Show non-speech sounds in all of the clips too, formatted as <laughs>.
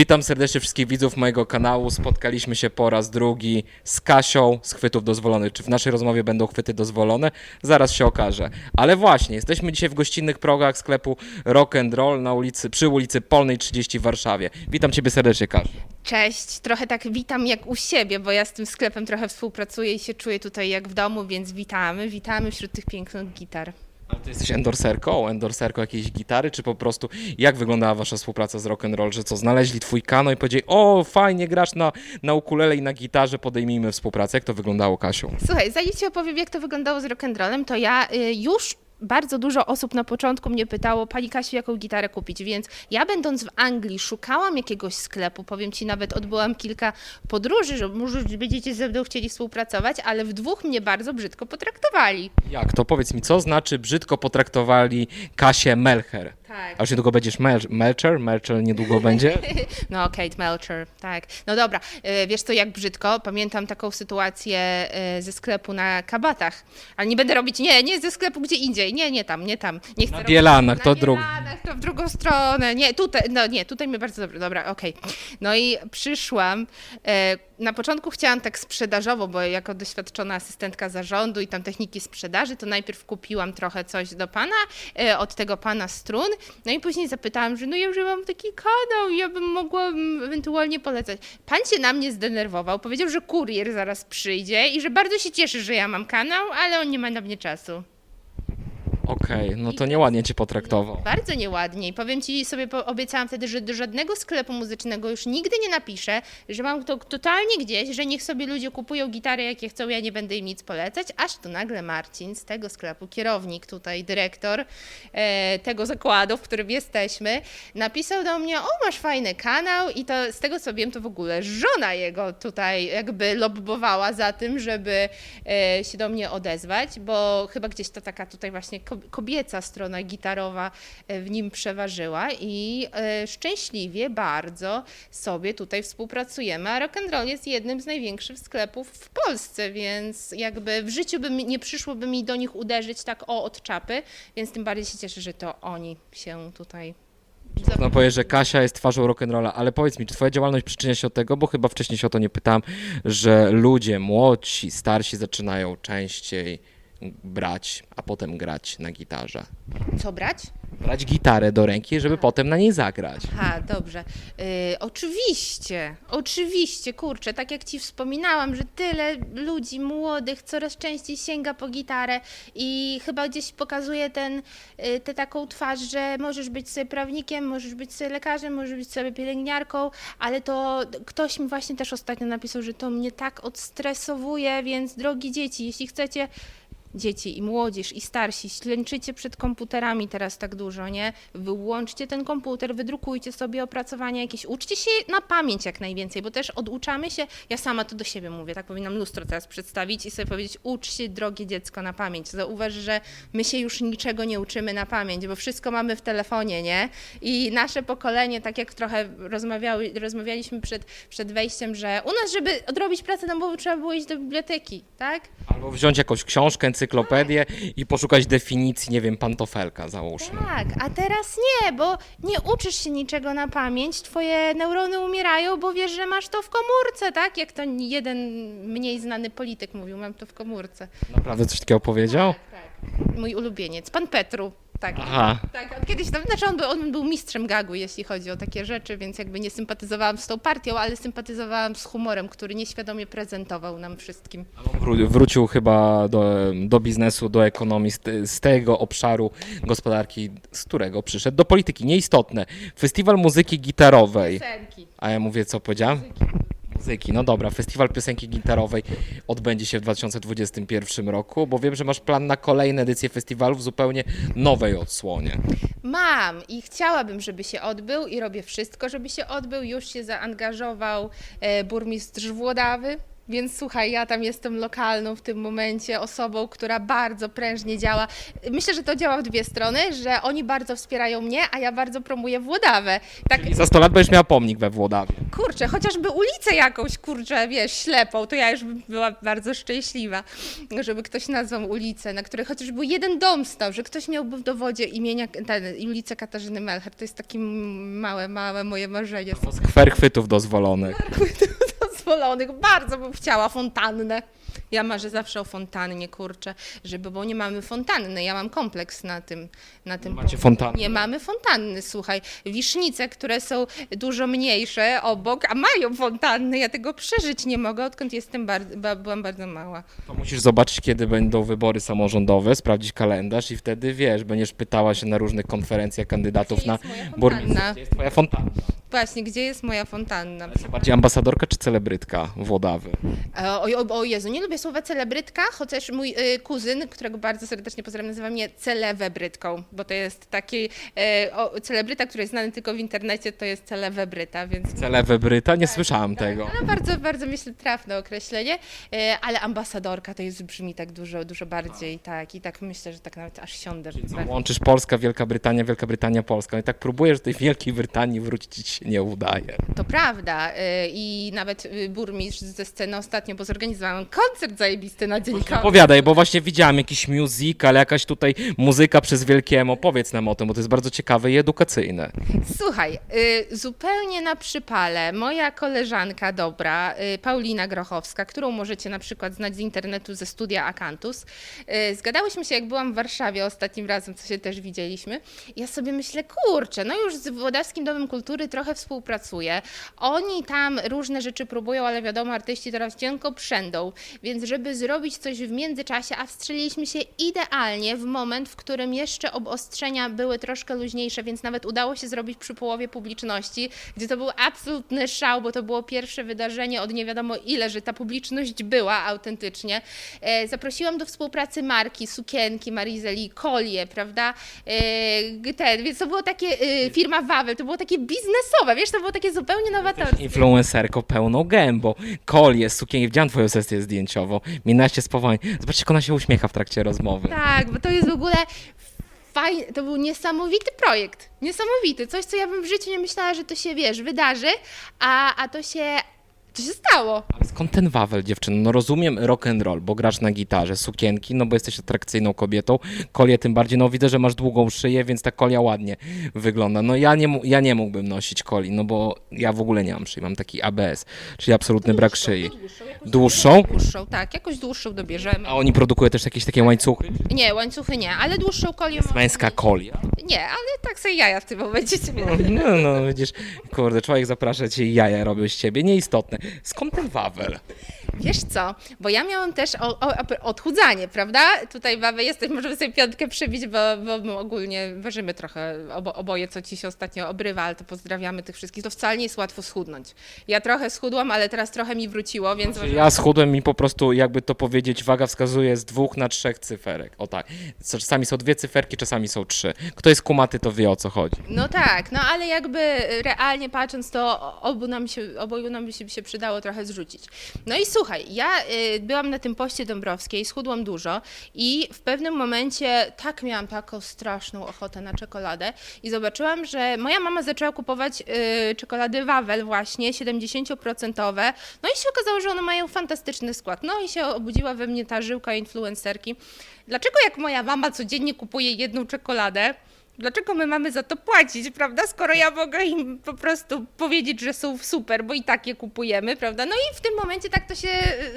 Witam serdecznie wszystkich widzów mojego kanału. Spotkaliśmy się po raz drugi z Kasią z chwytów dozwolonych. Czy w naszej rozmowie będą chwyty dozwolone? Zaraz się okaże. Ale właśnie, jesteśmy dzisiaj w gościnnych progach sklepu Rock and Roll na ulicy, przy ulicy Polnej 30 w Warszawie. Witam Ciebie serdecznie, Kasiu. Cześć, trochę tak witam jak u siebie, bo ja z tym sklepem trochę współpracuję i się czuję tutaj jak w domu, więc witamy, witamy wśród tych pięknych gitar. Ale Ty jesteś endorserką? Endorserką jakiejś gitary, czy po prostu jak wyglądała Wasza współpraca z Rock and Roll? Że co, znaleźli Twój kanał i powiedzieli, o fajnie grasz na, na ukulele i na gitarze, podejmijmy współpracę. Jak to wyglądało, Kasiu? Słuchaj, zanim Ci opowiem jak to wyglądało z rock'n'rollem, to ja y, już bardzo dużo osób na początku mnie pytało, Pani Kasiu, jaką gitarę kupić, więc ja będąc w Anglii szukałam jakiegoś sklepu, powiem Ci, nawet odbyłam kilka podróży, że może będziecie ze mną chcieli współpracować, ale w dwóch mnie bardzo brzydko potraktowali. Jak to? Powiedz mi, co znaczy brzydko potraktowali Kasię Melcher? Tak. A już niedługo będziesz Mel Melcher? Melcher niedługo będzie? <laughs> No, Kate Melcher, tak. No dobra, y, wiesz co, jak brzydko, pamiętam taką sytuację y, ze sklepu na kabatach, ale nie będę robić, nie, nie ze sklepu gdzie indziej, nie, nie tam, nie tam. Nie chcę Na robić- Bielanach, na to drugi. Bielanach, to w drugą stronę, nie, tutaj, no nie, tutaj mnie bardzo dobrze, dobra, okej. No i przyszłam, e, na początku chciałam tak sprzedażowo, bo jako doświadczona asystentka zarządu i tam techniki sprzedaży, to najpierw kupiłam trochę coś do pana, od tego pana strun, no i później zapytałam, że no ja już mam taki kanał, ja bym mogła ewentualnie polecać. Pan się na mnie zdenerwował, powiedział, że kurier zaraz przyjdzie i że bardzo się cieszy, że ja mam kanał, ale on nie ma na mnie czasu. Okej, no to nieładnie cię potraktował. Bardzo nieładnie. I powiem ci sobie, obiecałam wtedy, że do żadnego sklepu muzycznego już nigdy nie napiszę, że mam to totalnie gdzieś, że niech sobie ludzie kupują gitary, jakie chcą, ja nie będę im nic polecać, aż tu nagle Marcin z tego sklepu, kierownik tutaj, dyrektor e, tego zakładu, w którym jesteśmy, napisał do mnie, o masz fajny kanał i to z tego co wiem, to w ogóle żona jego tutaj jakby lobbowała za tym, żeby e, się do mnie odezwać, bo chyba gdzieś to taka tutaj właśnie kobieca strona gitarowa e, w nim przeważyła i e, szczęśliwie bardzo sobie tutaj współpracujemy, a Rock'n'Roll jest jednym z największych sklepów w Polsce, więc jakby w życiu by mi, nie przyszłoby mi do nich uderzyć tak o od czapy, więc tym bardziej się cieszę, że to oni się tutaj Można powiedzieć, że Kasia jest twarzą rock'n'rolla, ale powiedz mi, czy twoja działalność przyczynia się do tego, bo chyba wcześniej się o to nie pytałem, że ludzie młodsi, starsi zaczynają częściej brać, a potem grać na gitarze. co brać? Brać gitarę do ręki, żeby potem na niej zagrać. Aha, dobrze. Y, oczywiście, oczywiście, kurczę, tak jak Ci wspominałam, że tyle ludzi młodych coraz częściej sięga po gitarę i chyba gdzieś pokazuje ten, y, tę taką twarz, że możesz być sobie prawnikiem, możesz być sobie lekarzem, możesz być sobie pielęgniarką, ale to ktoś mi właśnie też ostatnio napisał, że to mnie tak odstresowuje, więc drogi dzieci, jeśli chcecie dzieci i młodzież i starsi ślęczycie przed komputerami teraz tak dużo, nie? Wyłączcie ten komputer, wydrukujcie sobie opracowania jakieś, uczcie się na pamięć jak najwięcej, bo też oduczamy się, ja sama to do siebie mówię, tak powinnam lustro teraz przedstawić i sobie powiedzieć, ucz się drogie dziecko na pamięć. Zauważ, że my się już niczego nie uczymy na pamięć, bo wszystko mamy w telefonie, nie? I nasze pokolenie, tak jak trochę rozmawiały, rozmawialiśmy przed, przed wejściem, że u nas, żeby odrobić pracę domową, trzeba było iść do biblioteki, tak? Albo wziąć jakąś książkę, encyklopedię i poszukać definicji, nie wiem, pantofelka załóżmy. Tak, a teraz nie, bo nie uczysz się niczego na pamięć, twoje neurony umierają, bo wiesz, że masz to w komórce, tak? Jak to jeden mniej znany polityk mówił, mam to w komórce. Naprawdę coś takiego powiedział? Tak. Mój ulubieniec, pan Petru. Tak. Aha. Tak, on kiedyś tam, znaczy on był, on był mistrzem gagu, jeśli chodzi o takie rzeczy, więc jakby nie sympatyzowałam z tą partią, ale sympatyzowałam z humorem, który nieświadomie prezentował nam wszystkim. Wró- Wrócił chyba do, do biznesu, do ekonomii, z, z tego obszaru gospodarki, z którego przyszedł do polityki. Nieistotne. Festiwal muzyki gitarowej. Piosenki. A ja mówię, co powiedziałem? Muzyki. No dobra, festiwal piosenki gitarowej odbędzie się w 2021 roku, bo wiem, że masz plan na kolejne edycje festiwalu w zupełnie nowej odsłonie. Mam i chciałabym, żeby się odbył i robię wszystko, żeby się odbył. Już się zaangażował e, burmistrz Włodawy, Więc słuchaj, ja tam jestem lokalną w tym momencie osobą, która bardzo prężnie działa. Myślę, że to działa w dwie strony, że oni bardzo wspierają mnie, a ja bardzo promuję Włodawę. Tak, I za 100 lat będziesz miała pomnik we Włodawie. kurczę, chociażby ulicę jakąś, kurczę, wiesz, ślepą, to ja już bym była bardzo szczęśliwa, żeby ktoś nazwał ulicę, na której chociaż był jeden dom stał, że ktoś miałby w dowodzie imienia, ten, ulicę Katarzyny Melcher. To jest takie małe, małe moje marzenie. Skwer chwytów dozwolonych. Bardzo bym chciała fontannę. Ja marzę zawsze o fontannie, kurczę, żeby, bo nie mamy fontanny. Ja mam kompleks na tym. Na tym Macie fontannę. Nie mamy fontanny, słuchaj. Wisznice, które są dużo mniejsze obok, a mają fontanny. Ja tego przeżyć nie mogę, odkąd jestem bardzo, ba, byłam bardzo mała. To musisz zobaczyć, kiedy będą wybory samorządowe, sprawdzić kalendarz i wtedy wiesz, będziesz pytała się na różnych konferencjach kandydatów na burmistrza. Gdzie jest twoja fontanna? Właśnie, gdzie jest moja fontanna? Bardziej ambasadorka czy celebrytka Włodawy? E, O, o, o Jezu, nie lubię słowa celebrytka, chociaż mój y, kuzyn, którego bardzo serdecznie pozdrawiam, nazywa mnie celewebrytką, bo to jest taki e, o, celebryta, który jest znany tylko w internecie, to jest celewebryta, więc... Celewebryta? Nie słyszałam tego. Ale bardzo, bardzo myślę trafne określenie, e, ale ambasadorka to jest brzmi tak dużo, dużo bardziej, tak, i tak myślę, że tak nawet aż siądę. Co, łączysz Polska, Wielka Brytania, Wielka Brytania, Polska. No i tak próbujesz do tej Wielkiej Brytanii wrócić ci się nie udaje. To prawda y, i nawet y, burmistrz ze sceny ostatnio, bo zorganizowałam koncert zajebisty na Kobiet. Opowiadaj, bo właśnie widziałem jakiś musical, jakaś tutaj muzyka przez Wielkiemu. Powiedz nam o tym, bo to jest bardzo ciekawe i edukacyjne. Słuchaj, y, zupełnie na przypale moja koleżanka dobra, y, Paulina Grochowska, którą możecie na przykład znać z internetu ze studia Akantus, y, zgadałyśmy się, jak byłam w Warszawie ostatnim razem, co się też widzieliśmy. Ja sobie myślę, kurczę, no już z Włodawskim Domem Kultury trochę współpracuję. Oni tam różne rzeczy próbują, ale wiadomo, artyści teraz cienko przędą, więc żeby zrobić coś w międzyczasie, a wstrzeliliśmy się idealnie w moment, w którym jeszcze obostrzenia były troszkę luźniejsze, więc nawet udało się zrobić przy połowie publiczności, gdzie to był absolutny szał, bo to było pierwsze wydarzenie od nie wiadomo ile, że ta publiczność była autentycznie. E, zaprosiłam do współpracy marki, sukienki, Marizeli, kolie, prawda? E, ten, więc to było takie, e, firma Wawel, to było takie biznesowe, wiesz, to było takie zupełnie nowatorskie. Influencerko pełną gębą. Kolie, sukienki, widziałam twoją sesję zdjęciową. Minaście spowolnie. Zobaczcie, jak ona się uśmiecha w trakcie rozmowy. Tak, bo to jest w ogóle fajny, to był niesamowity projekt. Niesamowity. Coś, co ja bym w życiu nie myślała, że to się, wiesz, wydarzy, a, a to się, to się stało. Ale skąd ten wawel, dziewczyno? No rozumiem rock and roll, bo grasz na gitarze, sukienki, no bo jesteś atrakcyjną kobietą. Kolie tym bardziej, no widzę, że masz długą szyję, więc ta kolia ładnie wygląda. No ja nie, mu- ja nie mógłbym nosić coli, no bo ja w ogóle nie mam szyi, mam taki ABS, czyli absolutny brak szyi. Dłuższą? Dłuższą, tak, jakoś dłuższą dobierzemy. A oni produkują też jakieś takie łańcuchy? Nie, łańcuchy nie, ale dłuższą kolię można Męska kolia? Nie, ale tak sobie jaja w tym momencie sobie No, no widzisz, kurde, człowiek zaprasza cię i jaja robią z ciebie, nieistotne. Skąd ten wawel? Wiesz co, bo ja miałam też o, o, odchudzanie, prawda? Tutaj babę jesteś, możemy sobie piątkę przybić, bo, bo my ogólnie ważymy trochę obo, oboje, co ci się ostatnio obrywa, ale to pozdrawiamy tych wszystkich. To wcale nie jest łatwo schudnąć. Ja trochę schudłam, ale teraz trochę mi wróciło, więc Ja schudłem i po prostu, jakby to powiedzieć, waga wskazuje z dwóch na trzech cyferek. O tak. Czasami są dwie cyferki, czasami są trzy. Kto jest kumaty, to wie o co chodzi. No tak, no ale jakby realnie patrząc, to obu nam się, oboju nam się, się przydało trochę zrzucić. No i słuchaj, ja y, byłam na tym poście Dąbrowskiej, schudłam dużo i w pewnym momencie tak miałam taką straszną ochotę na czekoladę i zobaczyłam, że moja mama zaczęła kupować y, czekolady Wawel właśnie, 70%. No i się okazało, że one mają fantastyczny skład. No i się obudziła we mnie ta żyłka influencerki. Dlaczego jak moja mama codziennie kupuje jedną czekoladę, Dlaczego my mamy za to płacić, prawda? Skoro ja mogę im po prostu powiedzieć, że są super, bo i tak je kupujemy, prawda? No i w tym momencie tak to się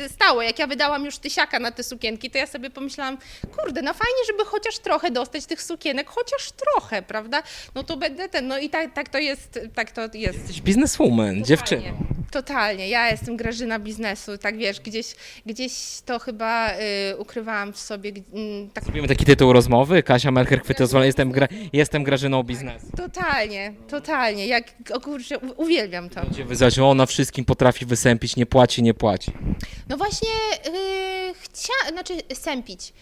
y, stało. Jak ja wydałam już tysiaka na te sukienki, to ja sobie pomyślałam, kurde, no fajnie, żeby chociaż trochę dostać tych sukienek, chociaż trochę, prawda? No to będę ten, no i tak, tak to jest, tak to jest. Jesteś bizneswoman, dziewczyno. Totalnie. Ja jestem Grażyna biznesu, tak wiesz, gdzieś, gdzieś to chyba y, ukrywałam w sobie. g- mm, tak Zrobimy taki tytuł rozmowy. Kasia Mercher, chwyty ozwolone. Jestem, gra, jestem Grażyną biznesu. Totalnie, totalnie. Jak, o kurczę, u- uwielbiam to. Gdzie wyzwać, ona wszystkim potrafi wysępić, nie płaci, nie płaci. No właśnie, yy, chcia, znaczy sępić.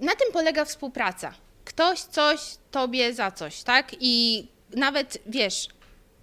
Na tym polega współpraca. Ktoś coś tobie za coś, tak? I nawet wiesz,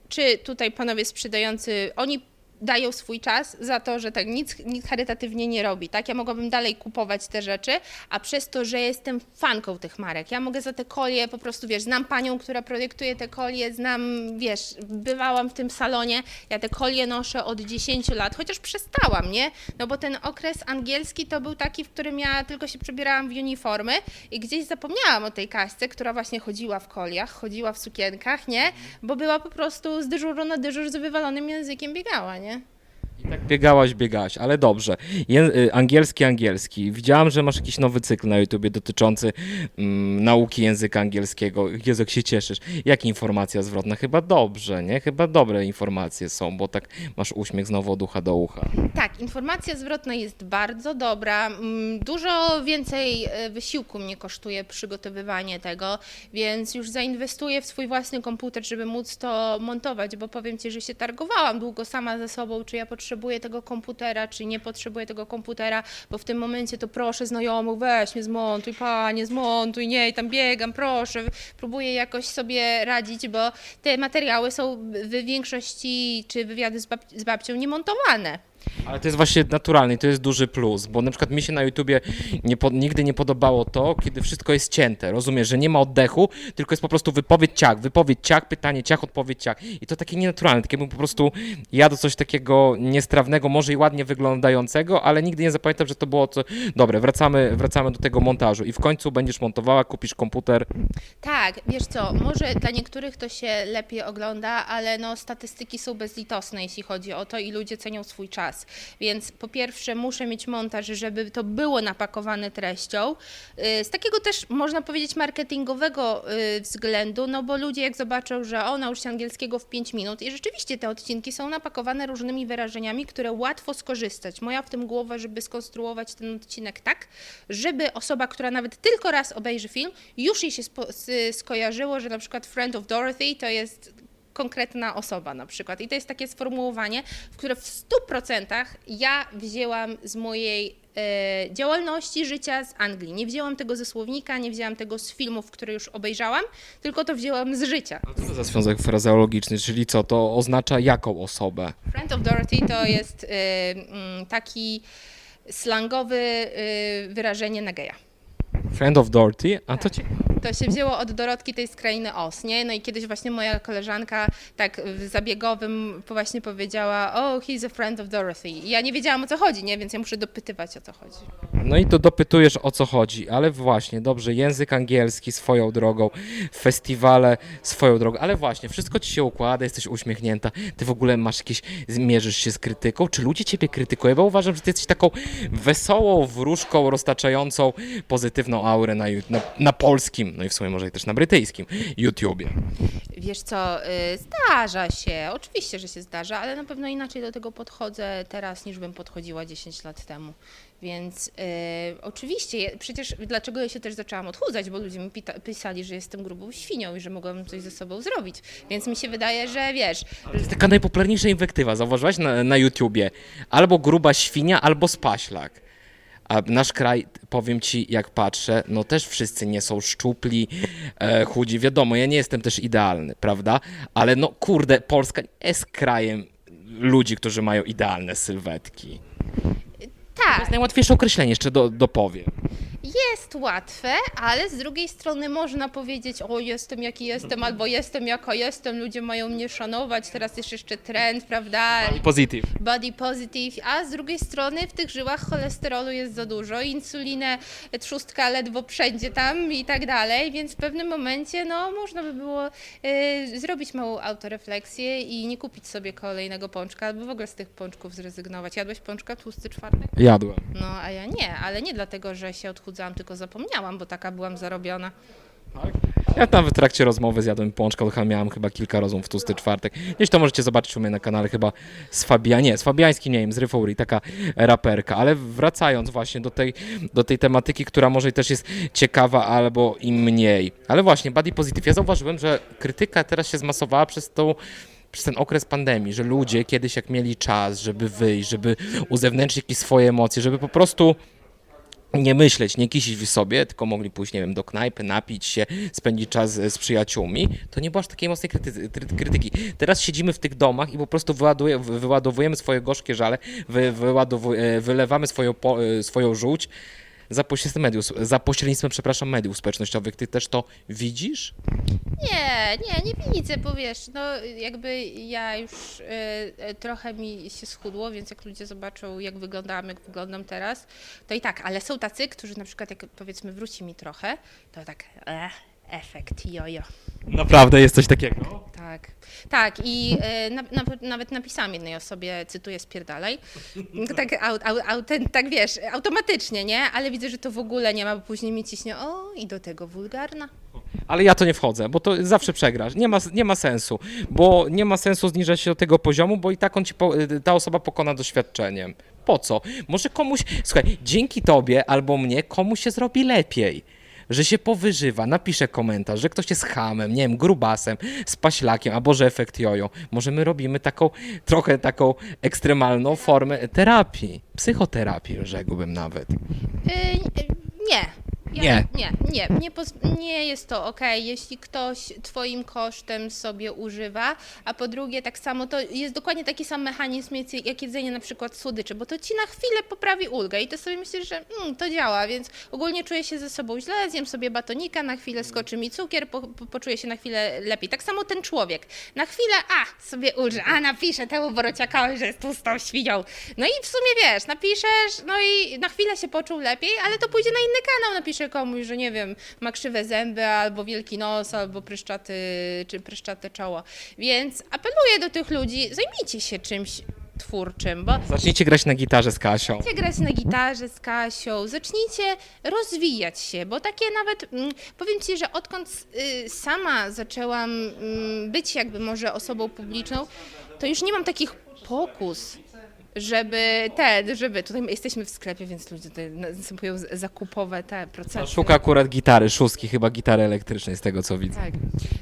czy tutaj panowie sprzedający, oni dają swój czas za to, że tak nic, nic charytatywnie nie robi, tak? Ja mogłabym dalej kupować te rzeczy, a przez to, że jestem fanką tych marek, ja mogę za te kolie po prostu, wiesz, znam panią, która projektuje te kolie, znam, wiesz, bywałam w tym salonie, ja te kolie noszę od 10 lat, chociaż przestałam, nie? No bo ten okres angielski to był taki, w którym ja tylko się przebierałam w uniformy i gdzieś zapomniałam o tej kaśce, która właśnie chodziła w koliach, chodziła w sukienkach, nie? Bo była po prostu z dyżuru na dyżur z wywalonym językiem biegała, nie? I tak biegałaś, biegałaś, ale dobrze. Je, y, angielski, angielski. Widziałam, że masz jakiś nowy cykl na YouTubie dotyczący mm, nauki języka angielskiego. Jezu, jak się cieszysz. Jak informacja zwrotna? Chyba dobrze, nie? Chyba dobre informacje są, bo tak masz uśmiech znowu od ucha do ucha. Tak, informacja zwrotna jest bardzo dobra. Mm, Dużo więcej e, wysiłku mnie kosztuje przygotowywanie tego, więc już zainwestuję w swój własny komputer, żeby móc to montować, bo powiem Ci, że się targowałam długo sama ze sobą, czy ja potrzebuję tego komputera, czy nie potrzebuję tego komputera, bo w tym momencie to proszę znajomych, weź mnie zmontuj, panie, zmontuj, nie, tam biegam, proszę, próbuję jakoś sobie radzić, bo te materiały są w większości, czy wywiady z, bab- z babcią niemontowane. Ale to jest właśnie naturalne i to jest duży plus, bo na przykład mi się na YouTubie nie po, nigdy nie podobało to, kiedy wszystko jest cięte. Rozumiesz, że nie ma oddechu, tylko jest po prostu wypowiedź ciach, wypowiedź ciach, pytanie ciach, odpowiedź ciach. I to takie nienaturalne, takie jakbym po prostu jadł coś takiego niestrawnego, może i ładnie wyglądającego, ale nigdy nie zapamiętam, że to było co... Dobre, wracamy, wracamy do tego montażu i w końcu będziesz montowała, kupisz komputer. Tak, wiesz co, może dla niektórych to się lepiej ogląda, ale no statystyki są bezlitosne, jeśli chodzi o to i ludzie cenią swój czas. Więc po pierwsze muszę mieć montaż, żeby to było napakowane treścią. Y, Z takiego też można powiedzieć marketingowego y, względu, no bo ludzie jak zobaczą, że o, naucz się angielskiego w 5 minut i rzeczywiście te odcinki są napakowane różnymi wyrażeniami, które łatwo skorzystać. Moja w tym głowa, żeby skonstruować ten odcinek tak, żeby osoba, która nawet tylko raz obejrzy film, już jej się skojarzyło, że na przykład Friend of Dorothy to jest konkretna osoba na przykład. I to jest takie sformułowanie, w które w 100% ja wzięłam z mojej e, działalności życia z Anglii. Nie wzięłam tego ze słownika, nie wzięłam tego z filmów, które już obejrzałam, tylko to wzięłam z życia. Co to za związek frazeologiczny, czyli co, to oznacza jaką osobę? Friend of Dorothy to jest y, mm, taki slangowy y, wyrażenie na geja. Friend of Dorothy? A to ciekawe. To się wzięło od Dorotki tej z Os, nie? No i kiedyś właśnie moja koleżanka tak w zabiegowym właśnie powiedziała, oh, he's a friend of Dorothy. I ja nie wiedziałam o co chodzi, nie? Więc ja muszę dopytywać o co chodzi. No i to dopytujesz o co chodzi, ale właśnie, dobrze, język angielski swoją drogą, festiwale swoją drogą, ale właśnie, wszystko ci się układa, jesteś uśmiechnięta, ty w ogóle masz jakieś, mierzysz się z krytyką, czy ludzie ciebie krytykują? Bo uważam, że ty jesteś taką wesołą wróżką, roztaczającą pozytywną aurę na, na, na polskim, no i w sumie może też na brytyjskim YouTubie. Wiesz co, y, zdarza się, oczywiście, że się zdarza, ale na pewno inaczej do tego podchodzę teraz, niż bym podchodziła 10 lat temu. Więc y, oczywiście, przecież dlaczego ja się też zaczęłam odchudzać, bo ludzie mi pita- pisali, że jestem grubą świnią i że mogłabym coś ze sobą zrobić. Więc mi się wydaje, że wiesz, To jest taka najpopularniejsza inwektywa, zauważyłaś na, na YouTubie? Albo gruba świnia, albo spaślak. A nasz kraj, powiem ci, jak patrzę, no też wszyscy nie są szczupli, e, chudzi. Wiadomo, ja nie jestem też idealny, prawda? Ale no kurde, Polska jest krajem ludzi, którzy mają idealne sylwetki. To tak, jest najłatwiejsze określenie, jeszcze do, dopowiem. Jest łatwe, ale z drugiej strony można powiedzieć, o jestem jaki jestem, albo jestem jaka jestem, ludzie mają mnie szanować, teraz jest jeszcze trend, prawda? I pozytyw. body positive, a z drugiej strony w tych żyłach cholesterolu jest za dużo, insulinę trzustka ledwo przejdzie tam i tak dalej, więc w pewnym momencie no, można by było y, zrobić małą autorefleksję i nie kupić sobie kolejnego pączka, albo w ogóle z tych pączków zrezygnować. Jadłeś pączka tłusty czwartek? Jadłem. No, a ja nie, ale nie dlatego, że się odchudzałam, tylko zapomniałam, bo taka byłam zarobiona. Ja tam w trakcie rozmowy zjadłem pączka, chyba miałem chyba kilka rozmów w tłusty czwartek. Gdzieś to możecie zobaczyć u mnie na kanale chyba z Fabia, nie, z Fabiańskim, nie wiem, z Ryfouri, taka raperka. Ale wracając właśnie do tej, do tej tematyki, która może też jest ciekawa albo i mniej. Ale właśnie, body positive. Ja zauważyłem, że krytyka teraz się zmasowała przez tą przez ten okres pandemii, że ludzie kiedyś jak mieli czas, żeby wyjść, żeby uzewnętrznić jakieś swoje emocje, żeby po prostu nie myśleć, nie kisić w sobie, tylko mogli pójść, nie wiem, do knajpy, napić się, spędzić czas z z przyjaciółmi, to nie było aż takiej mocnej kryty- kry- krytyki. Teraz siedzimy w tych domach i po prostu wyładowujemy swoje gorzkie żale, wy, e, wylewamy swoją, e, swoją żółć za pośrednictwem mediów, za pośrednictwem, przepraszam, mediów społecznościowych. Ty też to widzisz? Nie, nie, nie widzę, bo wiesz, no jakby ja już y, y, trochę mi się schudło, więc jak ludzie zobaczą, jak wyglądam, jak wyglądam teraz, to i tak, ale są tacy, którzy na przykład, jak powiedzmy wróci mi trochę, to tak, eh, efekt jojo. Naprawdę jest coś takiego? Tak, tak i e, na, na, nawet napisałam jednej osobie, cytuję, spierdalaj, tak, au, au, autent, tak wiesz, automatycznie, nie? Ale widzę, że to w ogóle nie ma, bo później mi ciśnie, o i do tego wulgarna. Ale ja to nie wchodzę, bo to zawsze przegrasz. Nie ma, nie ma sensu, bo nie ma sensu zniżać się do tego poziomu, bo i tak on ci po, ta osoba pokona doświadczeniem. Po co? Może komuś, słuchaj, dzięki tobie albo mnie komuś się zrobi lepiej. Że się powyżywa, napisze komentarz, że ktoś jest hamem, nie wiem, grubasem, spaślakiem, albo że efekt jojo. Może my robimy taką, trochę taką ekstremalną formę terapii, psychoterapii, rzekłbym nawet. Y. Ja, Nie. Nie, nie, nie, nie jest to ok, jeśli ktoś twoim kosztem sobie używa, a po drugie tak samo to jest dokładnie taki sam mechanizm jak- jedzenie na przykład słodyczy, bo to ci na chwilę poprawi ulgę i to sobie myślisz, że mm, to działa, więc ogólnie czuję się ze sobą źle, zjem sobie batonika, na chwilę skoczy mi cukier, po, po, poczuję się na chwilę lepiej. Tak samo ten człowiek, na chwilę, a, sobie ulży, a napiszę temu borociakowi, że jest tłustą świnią. No i w sumie wiesz, napiszesz, no i na chwilę się poczuł lepiej, ale to pójdzie na inny kanał, napisze komuś, że nie wiem, ma krzywe zęby, albo wielki nos, albo pryszczaty, czy pryszczate czoło. Więc apeluję do tych ludzi, zajmijcie się czymś twórczym, bo Zacznijcie grać na gitarze z Kasią. Zacznijcie grać na gitarze z Kasią, zacznijcie rozwijać się, bo takie nawet, mm, powiem Ci, że odkąd y, sama zaczęłam mm, być jakby może osobą publiczną, to już nie mam takich pokus, żeby te, żeby, tutaj my jesteśmy w sklepie, więc ludzie tutaj następują z- zakupowe te procesy. Szuka akurat gitary, szóstki, chyba gitary elektrycznej, z tego co widzę. Tak.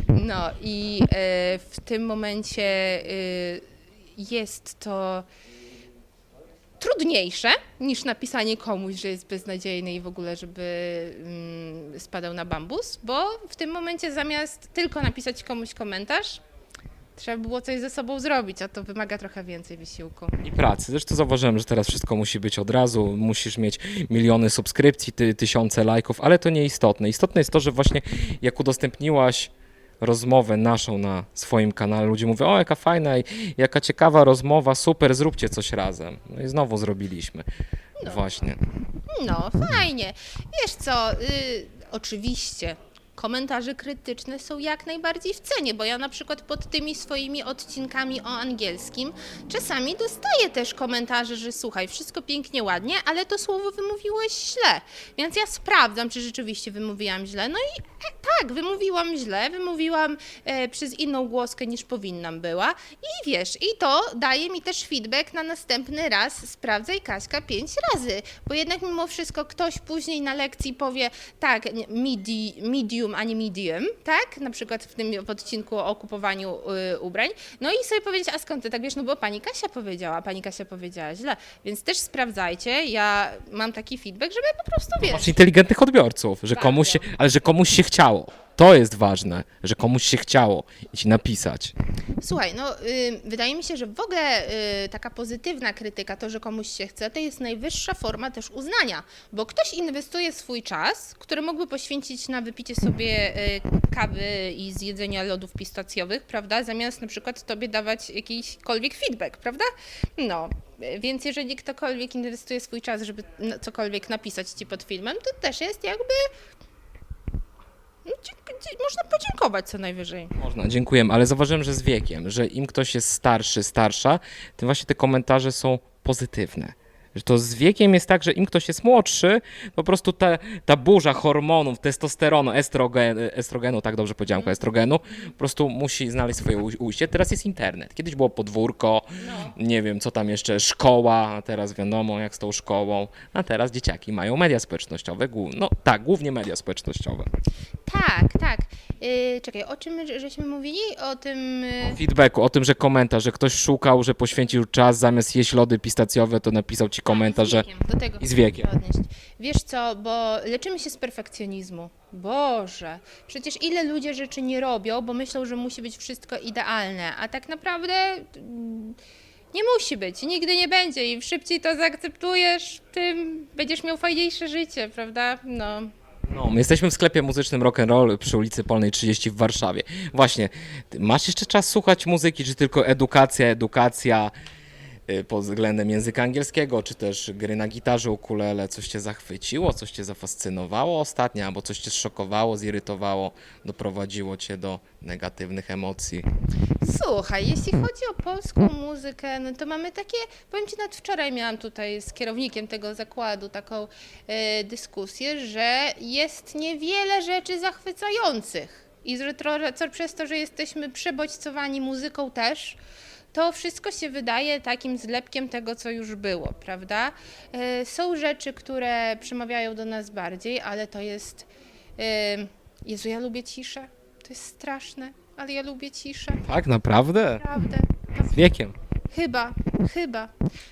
No i e, w tym momencie e, jest to trudniejsze niż napisanie komuś, że jest beznadziejny i w ogóle, żeby mm, spadał na bambus, bo w tym momencie zamiast tylko napisać komuś komentarz, trzeba było coś ze sobą zrobić, a to wymaga trochę więcej wysiłku. I pracy. Zresztą zauważyłem, że teraz wszystko musi być od razu, musisz mieć miliony subskrypcji, ty, tysiące lajków, ale to nie istotne. Istotne jest to, że właśnie jak udostępniłaś rozmowę naszą na swoim kanale, ludzie mówią, o jaka fajna i jaka ciekawa rozmowa, super, zróbcie coś razem. No i znowu zrobiliśmy. Właśnie. No, fajnie. Wiesz co, y, oczywiście komentarze krytyczne są jak najbardziej w cenie, bo ja na przykład pod tymi swoimi odcinkami o angielskim czasami dostaję też komentarze, że słuchaj, wszystko pięknie, ładnie, ale to słowo wymówiłeś źle. Więc ja sprawdzam, czy rzeczywiście wymówiłam źle. No i tak, wymówiłam źle, wymówiłam e, przez inną głoskę niż powinnam była. I wiesz, i to daje mi też feedback na następny raz. Sprawdzaj Kaśka pięć razy, bo jednak mimo wszystko ktoś później na lekcji powie, tak, midi, medium, a nie medium, tak? Na przykład w tym odcinku o kupowaniu y, ubrań. No i sobie powiedzieć, a skąd ty tak wiesz? No bo pani Kasia powiedziała, pani Kasia powiedziała źle. Więc też sprawdzajcie. Ja mam taki feedback, żeby po prostu wiesz. Masz inteligentnych odbiorców, że komuś się, ale że komuś się chciało. To jest ważne, że komuś się chciało ci napisać. Słuchaj, no y, wydaje mi się, że w ogóle y, taka pozytywna krytyka, to, że komuś się chce, to jest najwyższa forma też uznania, bo ktoś inwestuje swój czas, który mógłby poświęcić na wypicie sobie y, kawy i zjedzenia lodów pistacjowych, prawda, zamiast na przykład tobie dawać jakikolwiek feedback, prawda? No, więc jeżeli ktokolwiek inwestuje swój czas, żeby cokolwiek napisać ci pod filmem, to też jest jakby... no, Można podziękować co najwyżej. Można, dziękujemy, ale zauważyłem, że z wiekiem, że im ktoś jest starszy, starsza, tym właśnie te komentarze są pozytywne. Że to z wiekiem jest tak, że im ktoś jest młodszy, po prostu ta, ta burza hormonów, testosteronu, estrogen, estrogenu, tak dobrze powiedziałem, estrogenu, po prostu musi znaleźć swoje uj- ujście. Teraz jest internet. Kiedyś było podwórko, nie wiem, co tam jeszcze, szkoła, a teraz wiadomo jak z tą szkołą, a teraz dzieciaki mają media społecznościowe, no tak, głównie media społecznościowe. Tak, tak. Yy, czekaj, o czym my żeśmy mówili? O tym... Yy... Feedbacku, o tym, że komentarz, że ktoś szukał, że poświęcił czas, zamiast jeść lody pistacjowe, to napisał ci komentarz, z że wiekiem, do tego i z wiekiem. chciałam się odnieść. Wiesz co, bo leczymy się z perfekcjonizmu. Boże, przecież ile ludzie rzeczy nie robią, bo myślą, że musi być wszystko idealne, a tak naprawdę mm, nie musi być, nigdy nie będzie i im szybciej to zaakceptujesz, tym będziesz miał fajniejsze życie, prawda? No. No, my jesteśmy w sklepie muzycznym Rock'n'Roll przy ulicy Polnej 30 w Warszawie. Właśnie, masz jeszcze czas słuchać muzyki, czy tylko edukacja, edukacja pod względem języka angielskiego, czy też gry na gitarze, ukulele, coś cię zachwyciło, coś cię zafascynowało ostatnio, albo coś cię zszokowało, zirytowało, doprowadziło cię do negatywnych emocji. Słuchaj, jeśli chodzi o polską muzykę, no to mamy takie, powiem Ci, nawet wczoraj miałam tutaj z kierownikiem tego zakładu taką e, dyskusję, że jest niewiele rzeczy zachwycających i że co, przez to, że jesteśmy przebodźcowani muzyką też, to wszystko się wydaje takim zlepkiem tego, co już było, prawda? E, są rzeczy, które przemawiają do nas bardziej, ale to jest... E, Jezu, ja lubię ciszę. To jest straszne, ale ja lubię ciszę. Tak, naprawdę? Naprawdę. Z wiekiem. Chyba, chyba.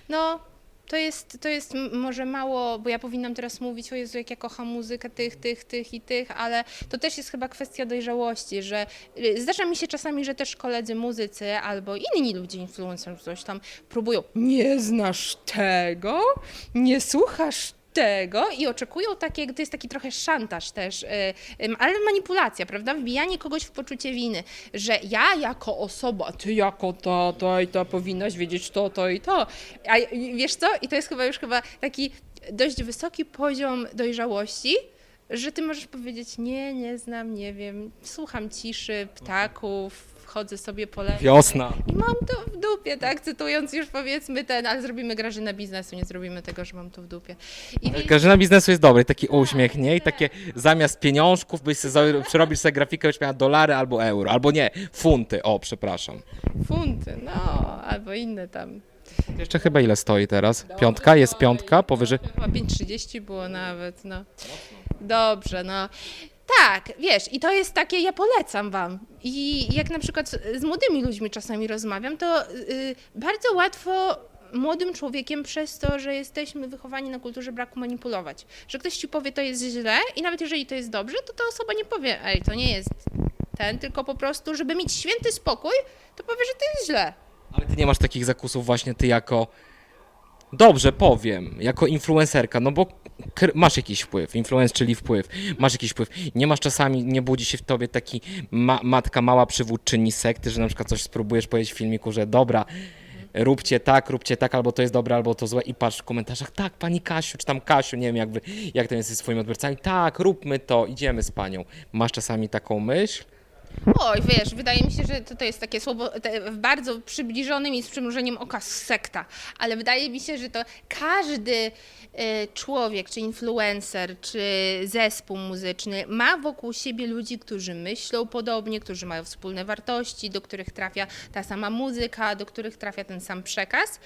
No, to jest, to jest może mało, bo ja powinnam teraz mówić, o Jezu, jak ja kocham muzykę tych, tych, tych i tych, ale to też jest chyba kwestia dojrzałości, że y, zdarza mi się czasami, że też koledzy muzycy albo inni ludzie, influencerzy, coś tam próbują, nie znasz tego, nie słuchasz tego i oczekują takie, to jest taki trochę szantaż też, y, ale manipulacja, prawda? Wbijanie kogoś w poczucie winy, że ja jako osoba, ty jako to, to i to powinnaś wiedzieć to, to i to. A wiesz co? I to jest chyba już chyba taki dość wysoki poziom dojrzałości, że ty możesz powiedzieć, nie, nie znam, nie wiem, słucham ciszy, ptaków, chodzę sobie po lesie. Wiosna. I mam to w dupie, tak? Cytując już powiedzmy ten, ale zrobimy Grażynę biznesu, nie zrobimy tego, że mam to w dupie. I Grażyna biznesu jest dobry, taki uśmiech, nie? I takie zamiast pieniążków byś sobie za- przerobisz sobie grafikę, już miała dolary albo euro, albo nie, funty, o, przepraszam. funty, no, albo inne tam. Jeszcze chyba ile stoi teraz? Piątka? Jest piątka powyżej? Chyba 5,30 było nawet, no. Dobrze, no. Tak, wiesz, i to jest takie, ja polecam wam. I jak na przykład z młodymi ludźmi czasami rozmawiam, to y, bardzo łatwo młodym człowiekiem przez to, że jesteśmy wychowani na kulturze braku manipulować. Że ktoś ci powie, to jest źle i nawet jeżeli to jest dobrze, to ta osoba nie powie, ej, to nie jest ten, tylko po prostu, żeby mieć święty spokój, to powie, że to jest źle. Ale ty nie masz takich zakusów właśnie ty jako... Dobrze, powiem, jako influencerka, no bo masz jakiś wpływ, influencer, czyli wpływ, masz jakiś wpływ. Nie masz czasami, nie budzi się w tobie taki ma- matka mała przywódczyni sekty, że na przykład coś spróbujesz powiedzieć w filmiku, że dobra, róbcie tak, róbcie tak, albo to jest dobre, albo to złe i patrz w komentarzach, tak, pani Kasiu, czy tam Kasiu, nie wiem jak, wy, jak to jest ze swoimi odbiorcami, tak, róbmy to, idziemy z panią. Masz czasami taką myśl? Oj, wiesz, wydaje mi się, że to, to jest takie słowo te, w bardzo przybliżonym i z przymrużeniem oka sekta, ale wydaje mi się, że to każdy e, człowiek, czy influencer, czy zespół muzyczny ma wokół siebie ludzi, którzy myślą podobnie, którzy mają wspólne wartości, do których trafia ta sama muzyka, do których trafia ten sam przekaz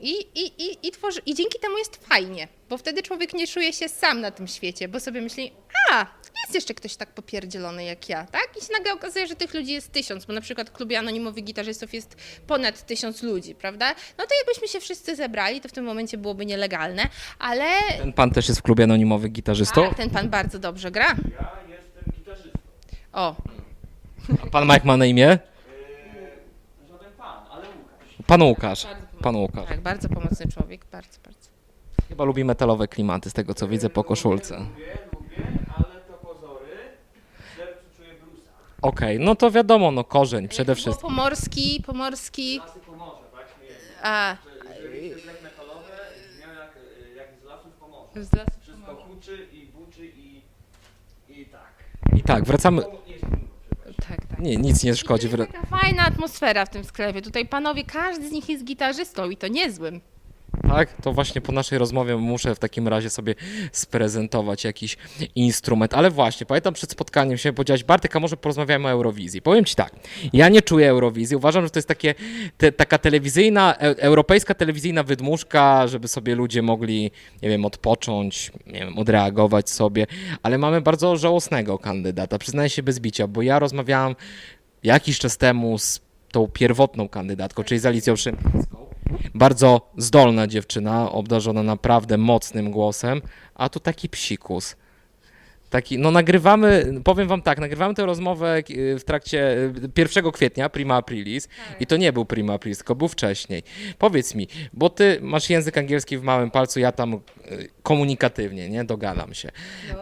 i, i, i, i, tworzy, i dzięki temu jest fajnie, bo wtedy człowiek nie czuje się sam na tym świecie, bo sobie myśli, a, jest jeszcze ktoś tak popierdzielony jak ja, tak? I się nagle okazuje, że tych ludzi jest tysiąc, bo na przykład w klubie anonimowych gitarzystów jest ponad tysiąc ludzi, prawda? No to jakbyśmy się wszyscy zebrali, to w tym momencie byłoby nielegalne, ale Ten pan też jest w klubie anonimowych gitarzystów? tak, ten pan bardzo dobrze gra. Ja jestem gitarzystą. O, A pan Mike ma na imię? Żaden pan, ale Łukasz. Pan Łukasz. Pan Łukasz. tak, bardzo pomocny człowiek, bardzo, bardzo. Chyba lubi metalowe klimaty, z tego co widzę po koszulce. Lubię, lubię, ale to pozory. W sercu czuję bluesa. Okej, no to wiadomo, no korzeń przede Było wszystkim. Pomorski, pomorski, właśnie. a, z lasów Pomorza. i buczy i, i tak. I tak, wracamy. Tak, tak. Nie, nic nie szkodzi. Taka fajna atmosfera w tym sklepie. Tutaj panowie, każdy z nich jest gitarzystą i to niezłym. Tak, to właśnie po naszej rozmowie muszę w takim razie sobie sprezentować jakiś instrument. Ale właśnie, pamiętam przed spotkaniem się powiedziałeś, Bartek, a może porozmawiamy o Eurowizji. Powiem Ci tak, ja nie czuję Eurowizji. Uważam, że to jest takie, te, taka telewizyjna, e, europejska telewizyjna wydmuszka, żeby sobie ludzie mogli, nie wiem, odpocząć, nie wiem, odreagować sobie. Ale mamy bardzo żałosnego kandydata, przyznaję się bez bicia, bo ja rozmawiałam jakiś czas temu z tą pierwotną kandydatką, czyli z Alicją Szymczyńską. Bardzo zdolna dziewczyna, obdarzona naprawdę mocnym głosem, a tu taki psikus. Taki, no nagrywamy, powiem wam tak, nagrywamy tę rozmowę e, w trakcie e, 1 kwietnia, prima aprilis, i to nie był prima aprilis, tylko był wcześniej. Powiedz mi, bo ty masz język angielski w małym palcu, ja tam e, komunikatywnie, nie, dogadam się.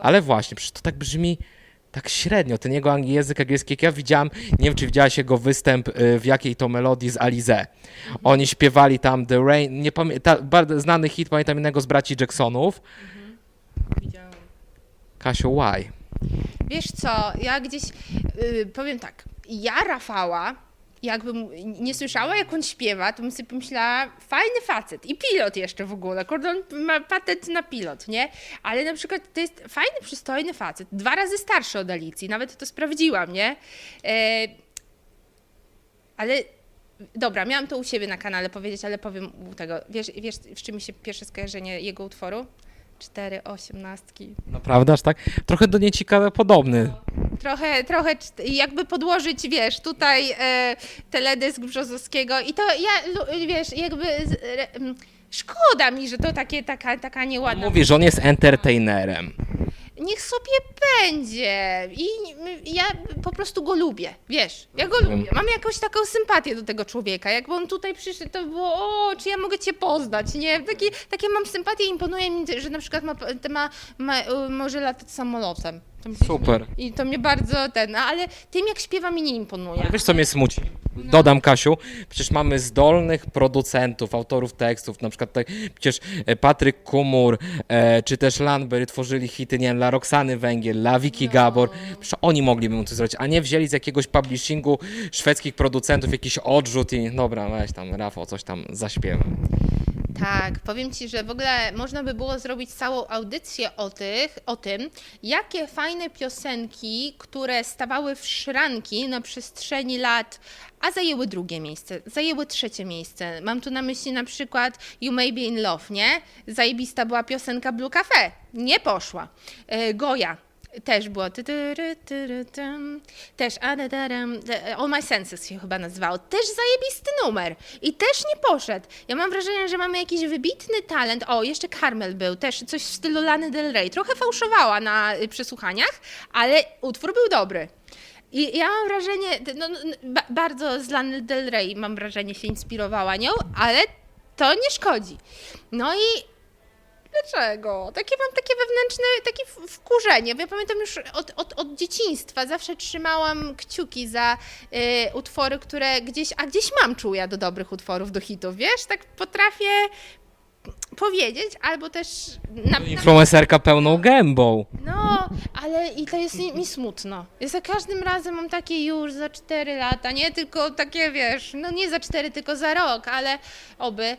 Ale właśnie, przecież to tak brzmi tak średnio, ten jego język angielski, jak ja widziałam, nie wiem, czy widziałaś jego występ y, w jakiej to melodii z Alize. Oni śpiewali tam The Rain, nie pamiętam, bardzo znany hit, pamiętam jednego z braci Jacksonów. Widziałam. Kasio, why? Wiesz co, ja gdzieś y, powiem tak, ja Rafała, jakbym nie słyszała jak on śpiewa, to bym sobie pomyślała, fajny facet i pilot jeszcze w ogóle, kurde, on ma patent na pilot, nie? Ale na przykład to jest fajny, przystojny facet, dwa razy starszy od Alicji, nawet to sprawdziłam, nie? E, ale dobra, miałam to u siebie na kanale powiedzieć, ale powiem u tego, wiesz, wiesz w czym mi się pierwsze skojarzenie jego utworu? Cztery osiemnastki. Naprawdę aż tak? Trochę do Niecika podobny. Trochę, trochę jakby podłożyć, wiesz, tutaj e, teledysk Brzozowskiego i to ja, wiesz, jakby z, re, szkoda mi, że to takie, taka, taka nieładna. Mówi, że on jest entertainerem. Niech sobie będzie i ja po prostu go lubię, wiesz, ja go lubię. Mam jakąś taką sympatię do tego człowieka. Jakby on tutaj przyszedł, to było, o, czy ja mogę cię poznać, nie? Taki, takie mam sympatię, imponuje mi, że na przykład ma, ma, ma, może latać samolotem. To mi się Super. i to mnie bardzo ten, no, ale tym jak śpiewa mi nie imponuje. Ale wiesz, co mnie smuci? Dodam, Kasiu, przecież mamy zdolnych producentów, autorów tekstów, na przykład tutaj przecież e, Patryk Kumur, e, czy też Landberry tworzyli hity, nie wiem, dla Roxany Węgiel, dla Wiki Gabor, przecież oni mogliby mu to zrobić, a nie wzięli z jakiegoś publishingu szwedzkich producentów jakiś odrzut i dobra, weź tam, Rafał, coś tam zaśpiewa. Tak, powiem Ci, że w ogóle można by było zrobić całą audycję o, tych, o tym, jakie fajne piosenki, które stawały w szranki na przestrzeni lat, a zajęły drugie miejsce, zajęły trzecie miejsce. Mam tu na myśli na przykład You May Be In Love, nie? Zajebista była piosenka Blue Cafe, nie poszła. E, Goja. Też było. ty, ty, ty. Też All My Senses się chyba nazywało. Też zajebisty numer. I też nie poszedł. Ja mam wrażenie, że mamy jakiś wybitny talent. O, jeszcze Carmel był. Też coś w stylu Lany Del Rey. Trochę fałszowała na y, przesłuchaniach, ale utwór był dobry. I ja mam wrażenie, no, ba, bardzo z Lany Del Rey mam wrażenie się inspirowała nią, ale to nie szkodzi. No i Dlaczego? Takie mam takie wewnętrzne, takie wkurzenie. Ja pamiętam już od, od, od dzieciństwa zawsze trzymałam kciuki za y, utwory, które gdzieś, a gdzieś mam czuja do dobrych utworów, do hitów, wiesz? Tak potrafię powiedzieć, albo też na, na, Influencerka pełną gębą. no, ale i to jest mi, mi smutno. Ja za każdym razem mam takie już za 4 lata, nie tylko takie, wiesz, no nie za 4, tylko za rok, ale oby,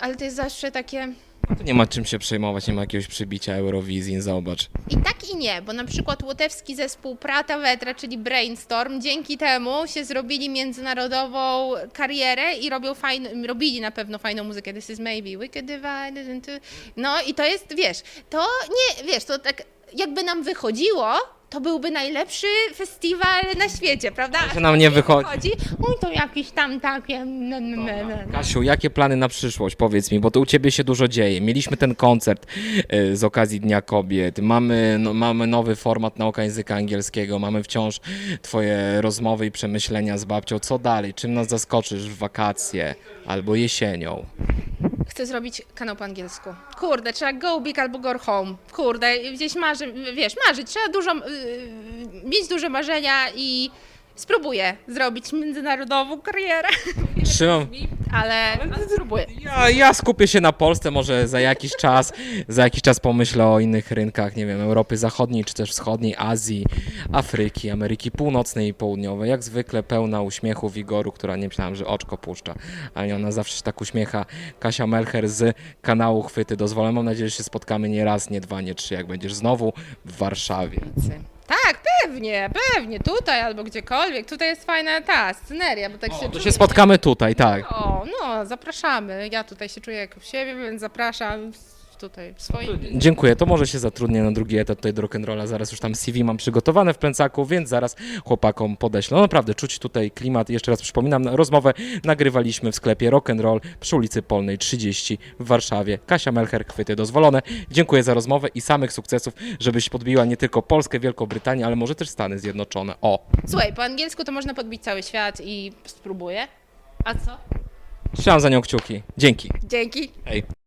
ale to jest zawsze takie... Tu nie ma czym się przejmować, nie ma jakiegoś przybicia Eurowizji, zobacz. I tak i nie, bo na przykład łotewski zespół Prata Wetra, czyli Brainstorm, dzięki temu się zrobili międzynarodową karierę i robią fajną, robili na pewno fajną muzykę. This is maybe we could divide it into... No i to jest, wiesz, to nie, wiesz, to tak jakby nam wychodziło, to byłby najlepszy festiwal na świecie, prawda? Ale się nam nie wychodzi. wychodzi. Oj, to jakiś tam takie... no, no, no. Kasiu, jakie plany na przyszłość? Powiedz mi, bo to u ciebie się dużo dzieje. Mieliśmy ten koncert e, z okazji Dnia Kobiet, mamy, no, mamy nowy format nauka języka angielskiego, mamy wciąż twoje rozmowy i przemyślenia z babcią. Co dalej? Czym nas zaskoczysz w wakacje albo jesienią? Chcę zrobić kanał po angielsku. Kurde, trzeba go big albo go home. Kurde, gdzieś marzy, wiesz, marzyć. Trzeba dużo, mieć duże marzenia i spróbuję zrobić międzynarodową karierę, <laughs> Trzymam. ale, ale spróbuję. Ja, ja skupię się na Polsce, może za jakiś czas, za jakiś czas pomyślę o innych rynkach, nie wiem, Europy Zachodniej czy też Wschodniej, Azji, Afryki, Ameryki Północnej i Południowej. Jak zwykle pełna uśmiechu, wigoru, która nie myślałam, że oczko puszcza, ale ona zawsze się tak uśmiecha. Kasia Melcher z kanału Chwyty Dozwolę. Mam nadzieję, że się spotkamy nie raz, nie dwa, nie trzy, jak będziesz znowu w Warszawie. Tak, pewnie, pewnie, tutaj albo gdziekolwiek. Tutaj jest fajna ta sceneria, bo tak się To czuję. się spotkamy tutaj, tak. O, no, zapraszamy. Ja tutaj się czuję jak u siebie, więc zapraszam tutaj w swoim. Dziękuję, to może się zatrudnię na drugi etap tutaj do rock'n'rolla, zaraz już tam CV mam przygotowane w plecaku, więc zaraz chłopakom podeślę. No naprawdę, czuć tutaj klimat, jeszcze raz przypominam, rozmowę nagrywaliśmy w sklepie Rock'n'Roll przy ulicy Polnej 30 w Warszawie. Kasia Melcher, chwyty dozwolone. Dziękuję za rozmowę i samych sukcesów, żebyś podbiła nie tylko Polskę, Wielką Brytanię, ale może też Stany Zjednoczone. O, Słuchaj, po angielsku to można podbić cały świat i spróbuję. A co? trzymam za nią kciuki. Dzięki. Dzięki. Hej.